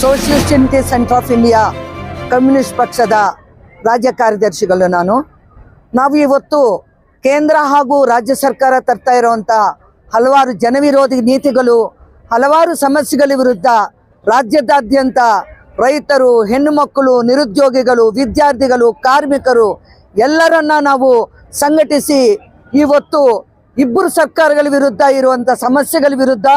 Socialist unity centre of India communist ಪಕ್ಷದ ರಾಜ್ಯ ಕಾರ್ಯದರ್ಶಿಗಳು ನಾನು. ನಾವು ಇವತ್ತು ಕೇಂದ್ರ ಹಾಗೂ ರಾಜ್ಯ ಸರ್ಕಾರ ತರ್ತಾ ಇರುವಂಥ ಹಲವಾರು ಜನವಿರೋಧಿ ನೀತಿಗಳು, ಹಲವಾರು ಸಮಸ್ಯೆಗಳ ವಿರುದ್ಧ ರಾಜ್ಯದಾದ್ಯಂತ ರೈತರು ಹೆಣ್ಣು ಮಕ್ಕಳು ನಿರುದ್ಯೋಗಿಗಳು, ವಿದ್ಯಾರ್ಥಿಗಳು, ಕಾರ್ಮಿಕರು ಎಲ್ಲರನ್ನ ನಾವು ಸಂಘಟಿಸಿ ಇವತ್ತು ಇಬ್ಬರು ಸರ್ಕಾರಗಳ ವಿರುದ್ಧ ಇರುವಂಥ ಸಮಸ್ಯೆಗಳ ವಿರುದ್ಧ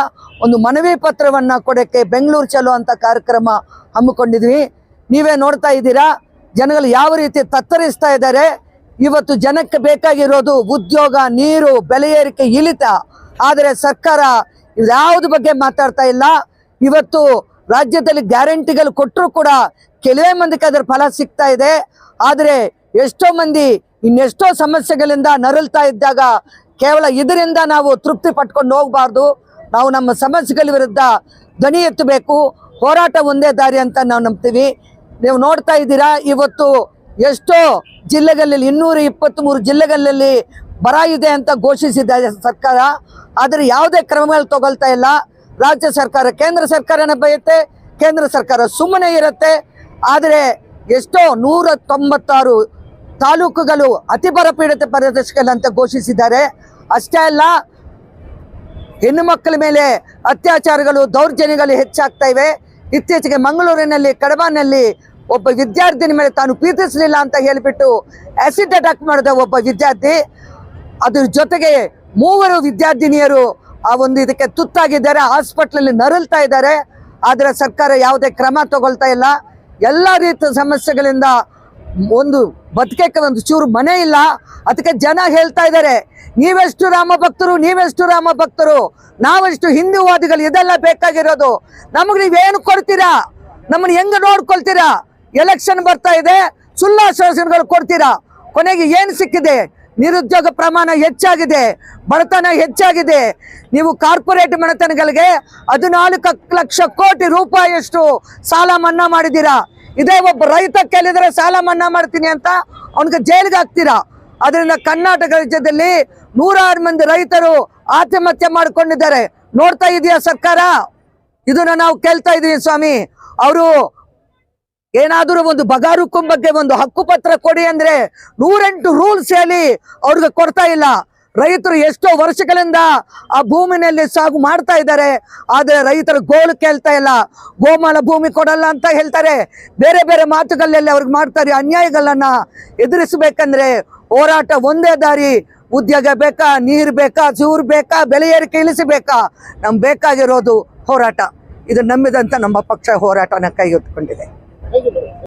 ಒಂದು ಮನವಿ ಪತ್ರವನ್ನ ಕೊಡಕ್ಕೆ ಬೆಂಗಳೂರು ಚಲೋ ಅಂತ ಕಾರ್ಯಕ್ರಮ ಹಮ್ಮಿಕೊಂಡಿದ್ವಿ. ನೀವೇ ನೋಡ್ತಾ ಇದ್ದೀರಾ? ಜನಗಳು ಯಾವ ರೀತಿ ತತ್ತರಿಸ್ತಾ ಇದ್ದಾರೆ? ಇವತ್ತು ಜನಕ್ಕೆ ಬೇಕಾಗಿರೋದು ಉದ್ಯೋಗ, ನೀರು, ಬೆಲೆ ಏರಿಕೆ ಇಳಿತ. ಆದರೆ ಸರ್ಕಾರ ಇದ್ಯಾವ್ದು ಬಗ್ಗೆ ಮಾತಾಡ್ತಾ ಇಲ್ಲ. ಇವತ್ತು ರಾಜ್ಯದಲ್ಲಿ ಗ್ಯಾರಂಟಿಗಳು ಕೊಟ್ಟರು ಕೂಡ ಕೆಲವೇ ಮಂದಿಗೆ ಅದರ ಫಲ ಸಿಗ್ತಾ ಇದೆ. ಆದರೆ ಎಷ್ಟೋ ಮಂದಿ ಇನ್ನೆಷ್ಟೋ ಸಮಸ್ಯೆಗಳಿಂದ ನರಳ್ತಾ ಇದ್ದಾಗ ಕೇವಲ ಇದರಿಂದ ನಾವು ತೃಪ್ತಿ ಪಟ್ಕೊಂಡು ಹೋಗಬಾರ್ದು. ನಾವು ನಮ್ಮ ಸಮಸ್ಯೆಗಳ ವಿರುದ್ಧ ಧ್ವನಿ ಎತ್ತಬೇಕು. ಹೋರಾಟ ಒಂದೇ ದಾರಿ ಅಂತ ನಾವು ನಂಬ್ತೀವಿ. ನೀವು ನೋಡ್ತಾ ಇದ್ದೀರಾ, ಇವತ್ತು ಎಷ್ಟೋ ಜಿಲ್ಲೆಗಳಲ್ಲಿ, ಇನ್ನೂರ ಇಪ್ಪತ್ತ್ಮೂರು ಜಿಲ್ಲೆಗಳಲ್ಲಿ ಬರ ಇದೆ ಅಂತ ಘೋಷಿಸಿದ್ದಾರೆ ಸರ್ಕಾರ. ಆದರೆ ಯಾವುದೇ ಕ್ರಮಗಳು ತಗೊಳ್ತಾ ಇಲ್ಲ. ರಾಜ್ಯ ಸರ್ಕಾರ, ಕೇಂದ್ರ ಸರ್ಕಾರನ ಬಯತ್ತೆ ಕೇಂದ್ರ ಸರ್ಕಾರ ಸುಮ್ಮನೆ ಇರುತ್ತೆ. ಆದರೆ ಎಷ್ಟೋ ನೂರ ತಾಲೂಕುಗಳು ಅತಿ ಬರಪೀಡಿತ ಪ್ರದೇಶಗಳಂತ ಘೋಷಿಸಿದ್ದಾರೆ. ಅಷ್ಟೇ ಅಲ್ಲ, ಹೆಣ್ಣು ಮಕ್ಕಳ ಮೇಲೆ ಅತ್ಯಾಚಾರಗಳು ದೌರ್ಜನ್ಯಗಳು ಹೆಚ್ಚಾಗ್ತಾ ಇವೆ. ಇತ್ತೀಚೆಗೆ ಮಂಗಳೂರಿನಲ್ಲಿ, ಕಡಬನಲ್ಲಿ ಒಬ್ಬ ವಿದ್ಯಾರ್ಥಿನಿ ಮೇಲೆ ತಾನು ಪ್ರೀತಿಸಲಿಲ್ಲ ಅಂತ ಹೇಳಿಬಿಟ್ಟು ಆಸಿಡ್ ಅಟ್ಯಾಕ್ ಮಾಡಿದ ಒಬ್ಬ ವಿದ್ಯಾರ್ಥಿ. ಅದ್ರ ಜೊತೆಗೆ ಮೂವರು ವಿದ್ಯಾರ್ಥಿನಿಯರು ಆ ಒಂದು ಇದಕ್ಕೆ ತುತ್ತಾಗಿದ್ದಾರೆ, ಹಾಸ್ಪಿಟ್ಲಲ್ಲಿ ನರಳ್ತಾ ಇದ್ದಾರೆ. ಆದರೆ ಸರ್ಕಾರ ಯಾವುದೇ ಕ್ರಮ ತಗೊಳ್ತಾ ಇಲ್ಲ. ಎಲ್ಲ ರೀತಿಯ ಸಮಸ್ಯೆಗಳಿಂದ ಒಂದು ಬದುಕಕ್ಕೆ ಒಂದು ಚೂರು ಮನೆ ಇಲ್ಲ. ಅದಕ್ಕೆ ಜನ ಹೇಳ್ತಾ ಇದ್ದಾರೆ, ನೀವೆಷ್ಟು ರಾಮ ಭಕ್ತರು, ನೀವೆಷ್ಟು ರಾಮ ಭಕ್ತರು, ನಾವೆಷ್ಟು ಹಿಂದೂವಾದಿಗಳು, ಇದೆಲ್ಲ ಬೇಕಾಗಿರೋದು. ನಮಗೆ ನೀವೇನು ಕೊಡ್ತೀರಾ? ನಮ್ಮನ್ನ ಹೆಂಗ ನೋಡ್ಕೊಳ್ತೀರಾ? ಎಲೆಕ್ಷನ್ ಬರ್ತಾ ಇದೆ ಸುಳ್ಳಾಶ್ವಾಸನೆಗಳು ಕೊಡ್ತೀರಾ? ಕೊನೆಗೆ ಏನು ಸಿಕ್ಕಿದೆ? ನಿರುದ್ಯೋಗ ಪ್ರಮಾಣ ಹೆಚ್ಚಾಗಿದೆ, ಬಡತನ ಹೆಚ್ಚಾಗಿದೆ. ನೀವು ಕಾರ್ಪೊರೇಟ್ ಮನೆತನಗಳಿಗೆ ಹದಿನಾಲ್ಕು ಲಕ್ಷ ಕೋಟಿ ರೂಪಾಯಿಯಷ್ಟು ಸಾಲ ಮನ್ನಾ ಮಾಡಿದ್ದೀರಾ? ಇದೇ ಒಬ್ಬ ರೈತ ಕೇಳಿದ್ರೆ ಸಾಲ ಮನ್ನಾ ಮಾಡ್ತೀನಿ ಅಂತ ಅವನಿಗೆ ಜೈಲಿಗೆ ಹಾಕ್ತೀರಾ? ಅದರಿಂದ ಕರ್ನಾಟಕ ರಾಜ್ಯದಲ್ಲಿ ನೂರಾರು ಮಂದಿ ರೈತರು ಆತ್ಮಹತ್ಯೆ ಮಾಡಿಕೊಂಡಿದ್ದಾರೆ. ನೋಡ್ತಾ ಇದೆಯಾ ಸರ್ಕಾರ? ಇದನ್ನ ನಾವು ಕೇಳ್ತಾ ಇದೀವಿ ಸ್ವಾಮಿ. ಅವರು ಏನಾದರೂ ಒಂದು ಬಗಾರು ಬಗ್ಗೆ ಒಂದು ಹಕ್ಕುಪತ್ರ ಕೊಡಿ ಅಂದ್ರೆ ನೂರೆಂಟು ರೂಲ್ಸ್ ಹೇಳಿ ಅವ್ರಿಗೆ ಕೊಡ್ತಾ ಇಲ್ಲ. ರೈತರು ಎಷ್ಟೋ ವರ್ಷಗಳಿಂದ ಆ ಭೂಮಿನಲ್ಲಿ ಸಾಗು ಮಾಡ್ತಾ ಇದ್ದಾರೆ, ಆದರೆ ರೈತರು ಗೋಳು ಕೇಳ್ತಾ ಇಲ್ಲ. ಗೋಮಾಳ ಭೂಮಿ ಕೊಡಲ್ಲ ಅಂತ ಹೇಳ್ತಾರೆ. ಬೇರೆ ಬೇರೆ ಮಾತುಗಳಲ್ಲಿ ಅವ್ರಿಗೆ ಮಾಡ್ತಾರೆ ಅನ್ಯಾಯಗಳನ್ನ ಎದುರಿಸಬೇಕಂದ್ರೆ ಹೋರಾಟ ಒಂದೇ ದಾರಿ. ಉದ್ಯೋಗ ಬೇಕಾ, ನೀರು ಬೇಕಾ ಚೂರು ಬೇಕಾ, ಬೆಲೆ ಏರಿಕೆ ಇಳಿಸಬೇಕಾ? ನಮ್ಗೆ ಬೇಕಾಗಿರೋದು ಹೋರಾಟ. ಇದು ನಂಬಿದಂತ ನಮ್ಮ ಪಕ್ಷ ಹೋರಾಟನ ಕೈಗೆತ್ತಿಕೊಂಡಿದೆ.